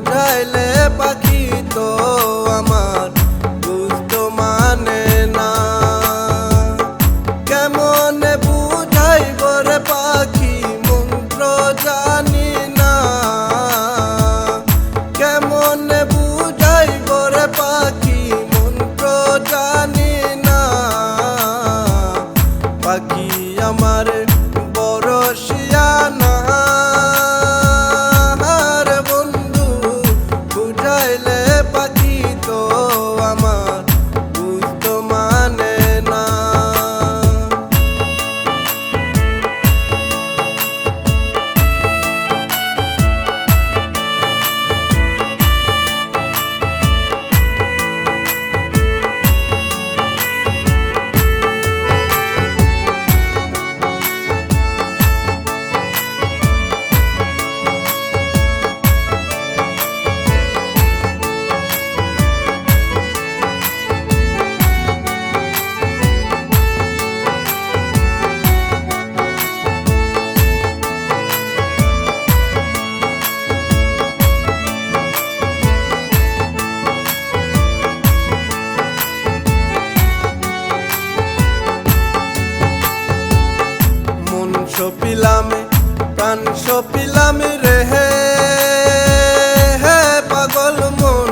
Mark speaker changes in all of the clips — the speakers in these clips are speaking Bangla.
Speaker 1: উঠাইলে গান সপিলাম রেহে হে পাগল মন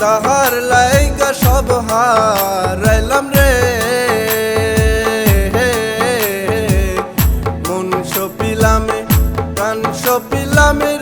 Speaker 1: তাহার লাইগা সব হারাইলাম রে মন সপিলাম গান সপিলাম রে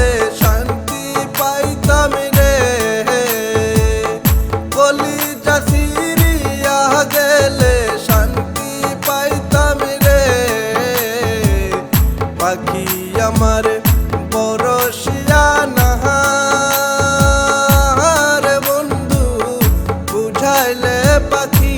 Speaker 1: চাইলে পাখি